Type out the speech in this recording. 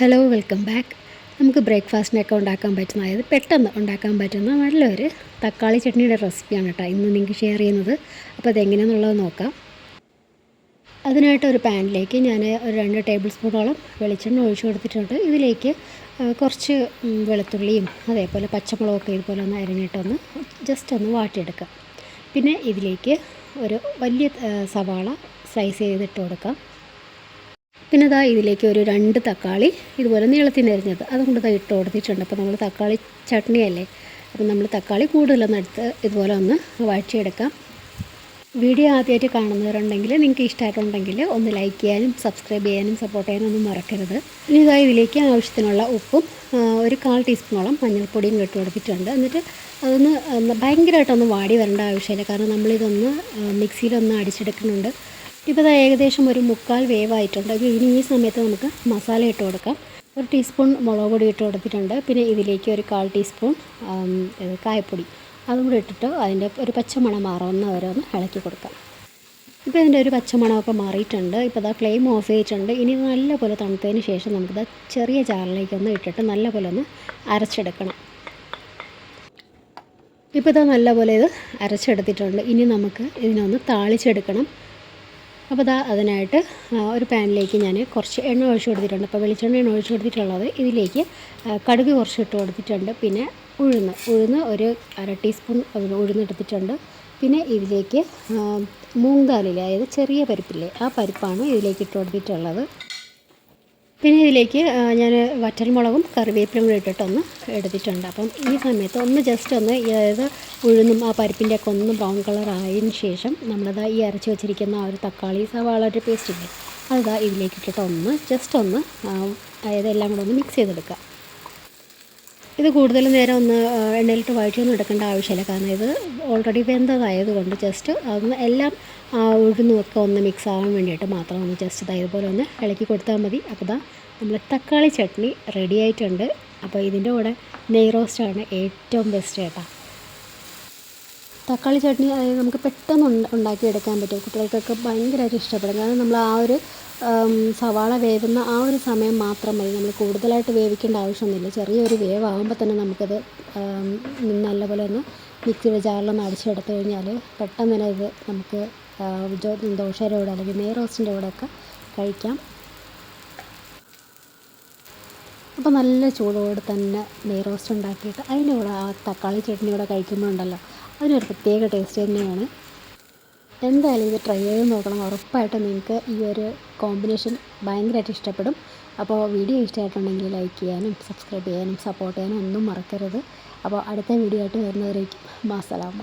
Hello welcome back നമുക്ക് ബ്രേക്ക്ഫാസ്റ്റിനൊക്കെ ഉണ്ടാക്കാൻ പറ്റുന്ന അതായത് പെട്ടെന്ന് ഉണ്ടാക്കാൻ പറ്റുന്ന നല്ലൊരു തക്കാളി ചട്നിയുടെ റെസിപ്പിയാണ് കേട്ടോ ഇന്ന് നിങ്ങൾക്ക് ഷെയർ ചെയ്യുന്നത്. അപ്പോൾ അതെങ്ങനെയാണെന്നുള്ളത് നോക്കാം. അതിനായിട്ട് ഒരു പാനിലേക്ക് ഞാൻ ഒരു രണ്ട് ടേബിൾ സ്പൂണോളം വെളിച്ചെണ്ണ ഒഴിച്ചു കൊടുത്തിട്ടുണ്ട്. ഇതിലേക്ക് കുറച്ച് വെളുത്തുള്ളിയും അതേപോലെ പച്ചമുളകൊക്കെ ഇതുപോലെ ഒന്ന് അരിഞ്ഞിട്ടൊന്ന് ജസ്റ്റ് ഒന്ന് വാട്ടിയെടുക്കാം. പിന്നെ ഇതിലേക്ക് ഒരു വലിയ സവാള സ്ലൈസ് ചെയ്തിട്ട് കൊടുക്കാം. പിന്നെ ഇതാ ഇതിലേക്ക് ഒരു രണ്ട് തക്കാളി ഇതുപോലെ നീളത്തിൽ അരിഞ്ഞത് അതും കൂടെ ദാ ഇട്ട് കൊടുത്തിട്ടുണ്ട് അപ്പോൾ നമ്മൾ തക്കാളി ചട്നിയല്ലേ? അപ്പം നമ്മൾ തക്കാളി കൂടുതലൊന്ന് എടുത്ത് ഇതുപോലെ ഒന്ന് വഴറ്റിയെടുക്കാം. വീഡിയോ ആദ്യമായിട്ട് കാണുന്നവരുണ്ടെങ്കിൽ നിങ്ങൾക്ക് ഇഷ്ടമായിട്ടുണ്ടെങ്കിൽ ഒന്ന് ലൈക്ക് ചെയ്യാനും സബ്സ്ക്രൈബ് ചെയ്യാനും സപ്പോർട്ട് ചെയ്യാനും ഒന്നും മറക്കരുത്. ഇനി ഇതാ ഇതിലേക്ക് ആവശ്യത്തിനുള്ള ഉപ്പും ഒരു കാൽ ടീസ്പൂണോളം മഞ്ഞൾപ്പൊടിയും ഇട്ട് കൊടുത്തിട്ടുണ്ട്. എന്നിട്ട് അതൊന്ന് ഭയങ്കരമായിട്ടൊന്ന് വാടി വരേണ്ട ആവശ്യമില്ല. കാരണം നമ്മളിതൊന്ന് മിക്സിയിലൊന്ന് അടിച്ചെടുക്കുന്നുണ്ട്. ഇപ്പോൾ ഇത് ഏകദേശം ഒരു മുക്കാൽ വേവായിട്ടുണ്ട്. ഇനി ഈ സമയത്ത് നമുക്ക് മസാല ഇട്ട് കൊടുക്കാം. ഒരു ടീസ്പൂൺ മുളക് പൊടി ഇട്ട് കൊടുത്തിട്ടുണ്ട്. പിന്നെ ഇതിലേക്ക് ഒരു കാൽ ടീസ്പൂൺ കായപ്പൊടി. അതും കൂടി ഇട്ടിട്ട് അതിന്റെ ഒരു പച്ചമണം മാറുന്ന വരെ ഒന്ന് ഇളക്കി കൊടുക്കാം. ഇപ്പോൾ ഇതിന്റെ ഒരു പച്ചമണമൊക്കെ മാറിയിട്ടുണ്ട്. ഇപ്പോൾ ഇതാ ക്ലെയിം ഓഫ് ചെയ്തിട്ടുണ്ട്. ഇനി നല്ലപോലെ തണുത്തതിന് ശേഷം നമുക്കിത് ചെറിയ ചാറിലേക്കൊന്ന് ഇട്ടിട്ട് നല്ലപോലെ ഒന്ന് അരച്ചെടുക്കണം. ഇപ്പോൾ ഇതാ നല്ലപോലെ ഇത് അരച്ചെടുത്തിട്ടുണ്ട്. ഇനി നമുക്ക് ഇതിനൊന്ന് താളിച്ചെടുക്കണം. അപ്പോൾ ഇതാ അതിനായിട്ട് ഒരു പാനിലേക്ക് ഞാൻ കുറച്ച് എണ്ണ ഒഴിച്ച് കൊടുത്തിട്ടുണ്ട്. അപ്പോൾ വെളിച്ചെണ്ണ എണ്ണ ഒഴിച്ച് കൊടുത്തിട്ടുള്ളത് ഇതിലേക്ക് കടുക് കുറച്ച് ഇട്ട് കൊടുത്തിട്ടുണ്ട്. പിന്നെ ഉഴുന്ന് ഉഴുന്ന് ഒരു അര ടീസ്പൂൺ ഉഴുന്ന് എടുത്തിട്ടുണ്ട്. പിന്നെ ഇതിലേക്ക് മൂങ്കാലിലെ അതായത് ചെറിയ പരിപ്പില്ലേ ആ പരിപ്പാണ് ഇതിലേക്ക് ഇട്ട് കൊടുത്തിട്ടുള്ളത്. പിന്നെ ഇതിലേക്ക് ഞാൻ വറ്റൽമുളകും കറിവേപ്പിലും കൂടി ഇട്ടിട്ടൊന്ന് എടുത്തിട്ടുണ്ട്. അപ്പം ഈ സമയത്ത് ഒന്ന് ജസ്റ്റ് ഒന്ന് അതായത് ഉഴുന്നും ആ പരിപ്പിന്റെ ഒക്കെ ഒന്ന് ബ്രൗൺ കളർ ആയതിന് ശേഷം നമ്മളത് ഈ അരച്ച് വെച്ചിരിക്കുന്ന ആ ഒരു തക്കാളി സവാളയുടെ പേസ്റ്റ് ഇല്ലേ അതാ ഇതിലേക്ക് ഇട്ടിട്ട് ഒന്ന് ജസ്റ്റ് ഒന്ന് അതായത് എല്ലാം കൂടെ ഒന്ന് മിക്സ് ചെയ്തെടുക്കുക. ഇത് കൂടുതൽ നേരം ഒന്ന് എണ്ണയിലിട്ട് വഴിച്ചൊന്നും എടുക്കേണ്ട ആവശ്യമില്ല. കാരണം ഇത് ഓൾറെഡി വെന്തതായതുകൊണ്ട് ജസ്റ്റ് അതൊന്ന് എല്ലാം ഉഴുന്നുമൊക്കെ ഒന്ന് മിക്സ് ആവാൻ വേണ്ടിയിട്ട് മാത്രം ഒന്ന് ജസ്റ്റ് ഇതാ ഇതുപോലെ ഒന്ന് ഇളക്കി കൊടുത്താൽ മതി. അപ്പോൾ ഇതാ തക്കാളി ചട്നി റെഡി ആയിട്ടുണ്ട്. അപ്പോൾ ഇതിന്റെ കൂടെ നെയ് റോസ്റ്റാണ് ഏറ്റവും ബെസ്റ്റ് കേട്ടോ. തക്കാളി ചട്നി അതായത് നമുക്ക് പെട്ടെന്ന് ഉണ്ടാക്കി ഉണ്ടാക്കിയെടുക്കാൻ പറ്റും. കുട്ടികൾക്കൊക്കെ ഭയങ്കരമായിട്ട് ഇഷ്ടപ്പെടും. കാരണം നമ്മൾ ആ ഒരു സവാള വേവുന്ന ആ ഒരു സമയം മാത്രം മതി. നമ്മൾ കൂടുതലായിട്ട് വേവിക്കേണ്ട ആവശ്യമൊന്നുമില്ല. ചെറിയൊരു വേവാകുമ്പോൾ തന്നെ നമുക്കത് നല്ലപോലെ ഒന്ന് മിക്സിയുടെ ജാറിലൊന്ന് അടിച്ചെടുത്ത് കഴിഞ്ഞാൽ പെട്ടെന്ന് തന്നെ ഇത് നമുക്ക് ദോശയുടെ കൂടെ അല്ലെങ്കിൽ നെയ് റോസ്റ്റിന്റെ കൂടെയൊക്കെ കഴിക്കാം. അപ്പോൾ നല്ല ചൂടോടെ തന്നെ നെയ് റോസ്റ്റ് ഉണ്ടാക്കിയിട്ട് അതിന്റെ കൂടെ ആ തക്കാളി ചട്നിയോടെ കഴിക്കുമ്പോഴുണ്ടല്ലോ. അതിനൊരു പ്രത്യേക ടേസ്റ്റ് തന്നെയാണ്. എന്തായാലും ഇത് ട്രൈ ചെയ്ത് നോക്കണം. ഉറപ്പായിട്ടും നിങ്ങൾക്ക് ഈ ഒരു കോമ്പിനേഷൻ ഭയങ്കരമായിട്ട് ഇഷ്ടപ്പെടും. അപ്പോൾ വീഡിയോ ഇഷ്ടമായിട്ടുണ്ടെങ്കിൽ ലൈക്ക് ചെയ്യാനും സബ്സ്ക്രൈബ് ചെയ്യാനും സപ്പോർട്ട് ചെയ്യാനും ഒന്നും മറക്കരുത്. അപ്പോൾ അടുത്ത വീഡിയോ ആയിട്ട് വരുന്നവരേക്കും മാസലാമ.